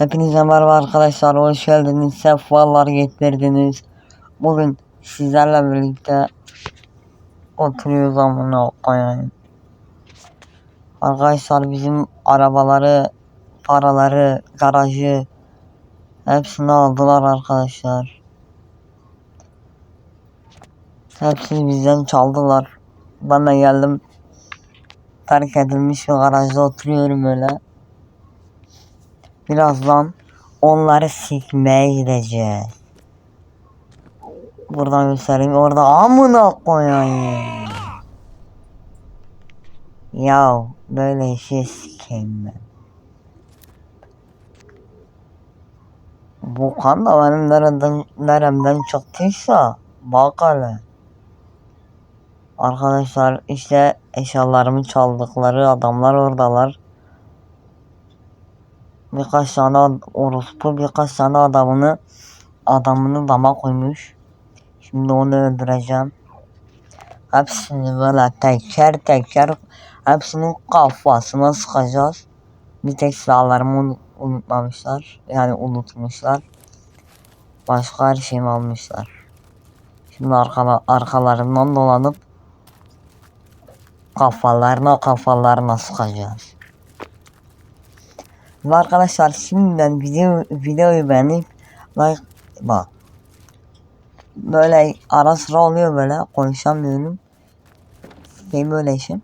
Hepinize merhaba arkadaşlar, hoş geldiniz, sefalar getirdiniz. Bugün sizlerle birlikte oturuyoruz amına koyayım. Arkadaşlar bizim arabaları, paraları, garajı hepsini aldılar arkadaşlar. Hepsini bizden çaldılar. Ben de geldim terk edilmiş bir garajda oturuyorum öyle. Birazdan onları sikmeye gideceğiz. Buradan göstereyim. Orada amına koyayım. Ya böyle şey sikeyim ben. Bu kan da benim nereden, neremden çıktıysa bak. Arkadaşlar işte eşyalarımı çaldıkları adamlar oradalar. Birkaç tane orospu birkaç tane adamını adamını dama koymuş. Şimdi onu öldüreceğim. Hepsini böyle teker teker hepsinin kafasına sıkacağız. Bir tek silahlarımı unu- unutmamışlar. Yani unutmuşlar. Başka her şeyimi almışlar. Şimdi arkala, arkalarından dolanıp kafalarına kafalarına sıkacağız. Ve arkadaşlar şimdiden video, videoyu beğenip like bak. Böyle ara sıra oluyor böyle konuşamıyorum. Şey böyle işim.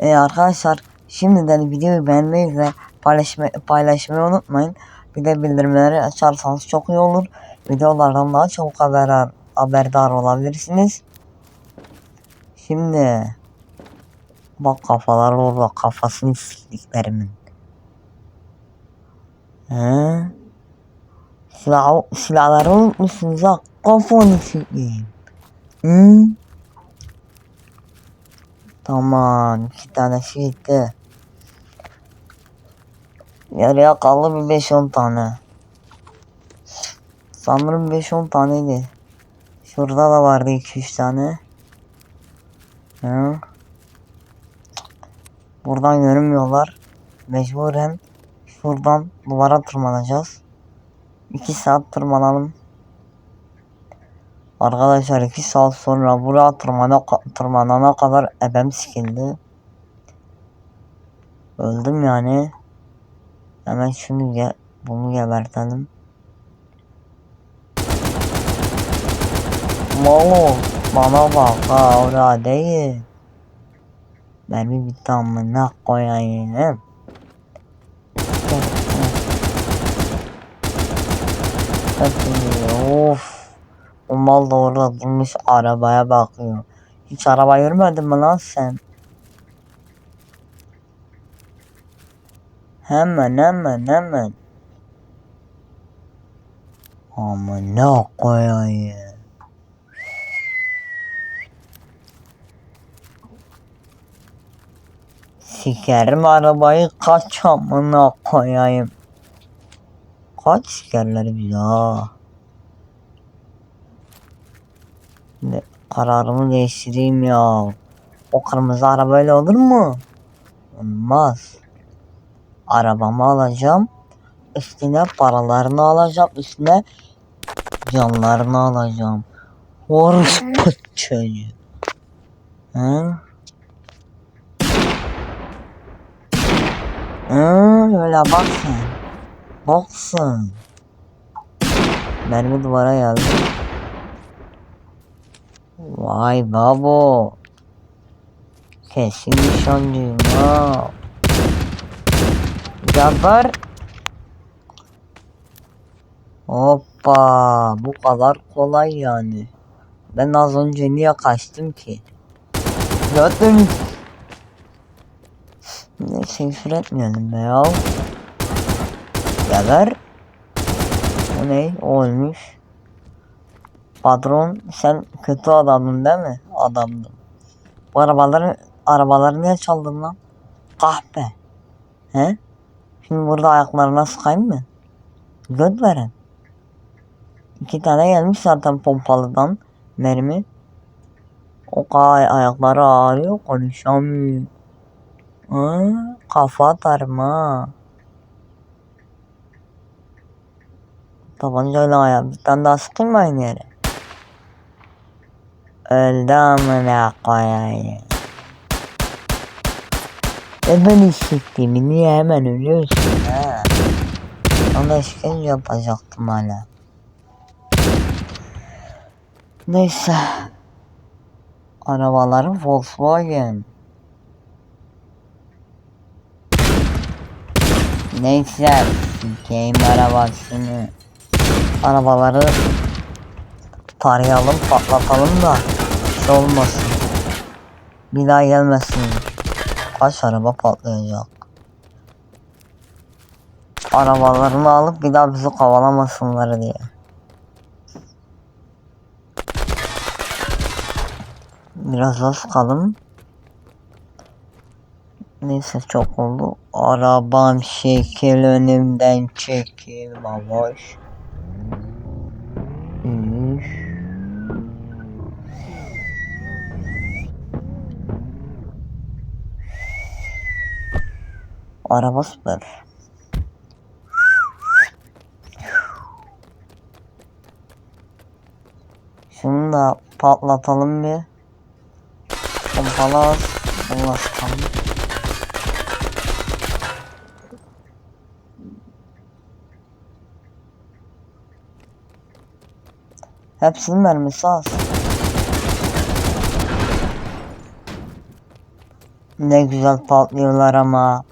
Ee, arkadaşlar şimdiden videoyu beğenmeyi ve paylaşma, paylaşmayı unutmayın. Bir de bildirimleri açarsanız çok iyi olur. Videolardan daha çabuk haber, haberdar olabilirsiniz. Şimdi bak kafalar orada kafasını siktiklerimin. He? Silah, silahları unutmuşsunuz ha. Kafanı sikeyim. Hı? Tamam. iki tane gitti. Yarıya kaldı bir 5-10 tane. Sanırım 5-10 taneydi. Şurada da vardı 2-3 tane. Hı? Buradan görünmüyorlar. Mecburen şuradan duvara tırmanacağız. 2 saat tırmanalım. Arkadaşlar 2 saat sonra buraya tırmana, tırmanana kadar ebem sikildi. Öldüm yani. Hemen şimdi ge bunu gebertelim. Malo bana bak ha orada değil. Mermi bitti amına koyayım. Of. O mal orada durmuş arabaya bakıyor. Hiç araba görmedin mi lan sen? Hemen hemen hemen. Amına koyayım. Sikerim arabayı kaç amına koyayım. Kaç sikerler bizi ha. Şimdi kararımı değiştireyim ya. O kırmızı arabayla olur mu? Olmaz. Arabamı alacağım. Üstüne paralarını alacağım. Üstüne canlarını alacağım. Orospu çocuğu. Hı? Hı, öyle bak sen. Baksın. Mermi duvara geldi. Vay babo. Kesin nişancıyım ha. Geber. Hoppa. Bu kadar kolay yani. Ben az önce niye kaçtım ki? Zaten Neyse küfür etmeyelim be ya. Geber. O ne? O ölmüş. Patron sen kötü adamdın değil mi? Adamdın. Bu arabaları arabaları niye çaldın lan? Kahpe. He? Şimdi burada ayaklarına sıkayım mı? Göt veren. İki tane gelmiş zaten pompalıdan mermi. O kay ayakları ağrıyor konuşamıyor. Hı, kafa atarım ha. Tabancayla ayağı bir tane daha sıkayım mı aynı yere? Öldü amına koyayım. E ben hissettiğimi niye hemen ölüyorsun ha? Ona işkence yapacaktım hala. Neyse. Arabaları Volkswagen. Neyse. Sikeyim arabasını. Arabaları tarayalım patlatalım da şey olmasın. Bir daha gelmesin. Kaç araba patlayacak. Arabalarını alıp bir daha bizi kovalamasınlar diye. Biraz az kalın. Neyse çok oldu. Arabam şekil önümden çekil baboş. Araba süper. Şunu da patlatalım bir. Pompalar. Allah sıkalım. Hepsinin mermisi az. Ne güzel patlıyorlar ama.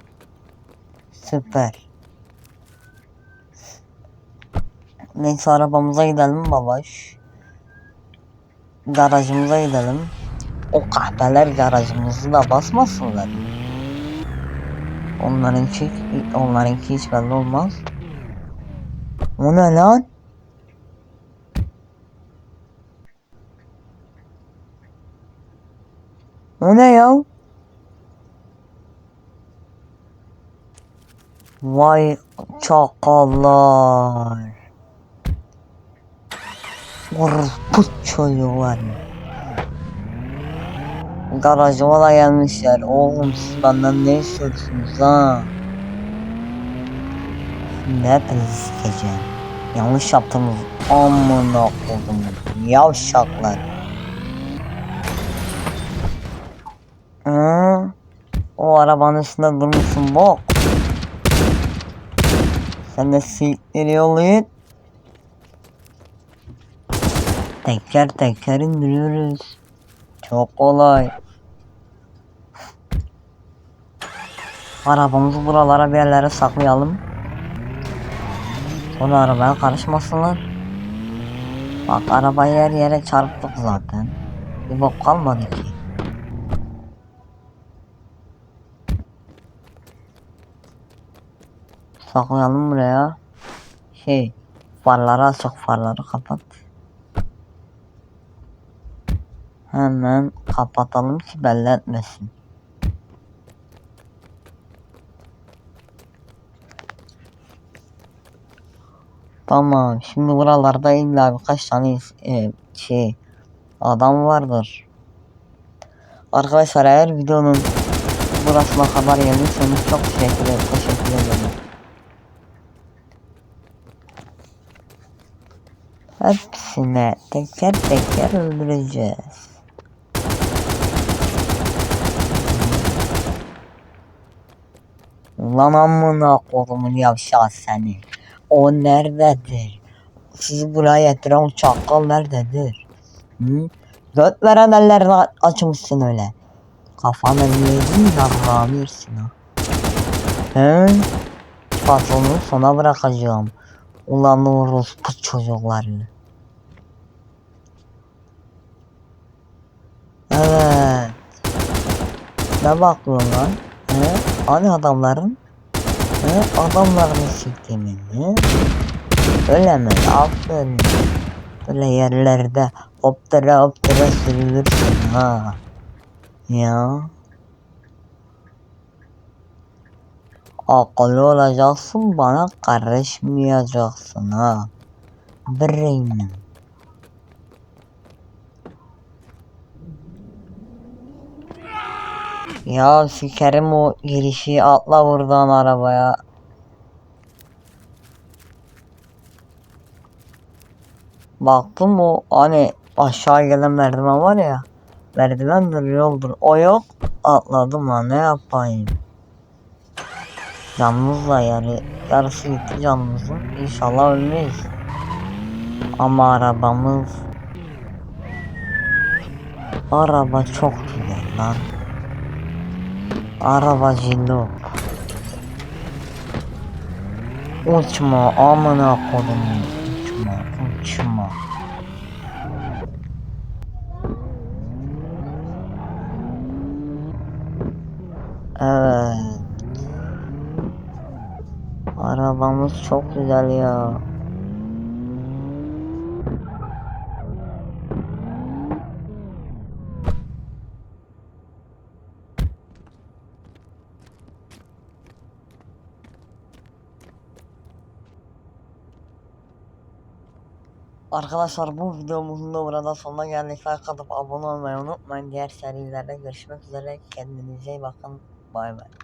Süper. Neyse arabamıza gidelim babaş. Garajımıza gidelim. O kahpeler garajımızı da basmasınlar. Onlarınki, onlarınki hiç belli olmaz. O ne lan? O ne ya? Vay çakallar. Var ya. Garajıma da gelmişler. Oğlum siz benden ne istiyorsunuz ha? Şimdi hepinizi sikeceğim. Yanlış yaptınız. Amına koydum. Yavşaklar. Hı? O arabanın üstünde durmuşsun bok. Sen de siktir yollayın. Teker teker indiriyoruz. Çok kolay. Arabamızı buralara bir yerlere saklayalım. Sonra arabaya karışmasınlar. Bak arabayı her yere çarptık zaten. Bir bok kalmadı ki. Saklayalım buraya. Şey, farları açık, farları kapat. Hemen kapatalım ki belli etmesin. Tamam, şimdi buralarda illa birkaç tane e, şey adam vardır. Arkadaşlar eğer videonun burasına kadar geldiyseniz çok teşekkür ederim. Hepsine teker teker öldüreceğiz. Ulan amına kodumun yavşağı seni. O nerededir? Sizi buraya getiren o çakal nerededir? Hı? Göt veren ellerini açmışsın öyle. Kafanı yedin yarrağını yersin ha. He? Patronu sona bırakacağım. Ulan orospu çocukları. Evet. Ne bakıyorsun lan? He? Hani adamların? He? Adamların siktiğimi mi? Öyle mi? Aferin. Böyle yerlerde hoptere hoptere sürülürsün ha. Ya. Akıllı olacaksın bana karışmayacaksın ha. Brainim. Ya sikerim o girişi atla buradan arabaya. Baktım o hani aşağı gelen merdiven var ya. Merdivendir yoldur. O yok. Atladım lan ne yapayım. Canımızla yani yarısı gitti canımızın. İnşallah ölmeyiz. Ama arabamız Araba çok güzel lan. Araba cillop. Uçma amına kodum. Uçma uçma. Evet. Arabamız çok güzel ya. Arkadaşlar bu videomuzun da burada sonuna geldik. Like atıp abone olmayı unutmayın. Diğer serilerde görüşmek üzere. Kendinize iyi bakın. Bay bay.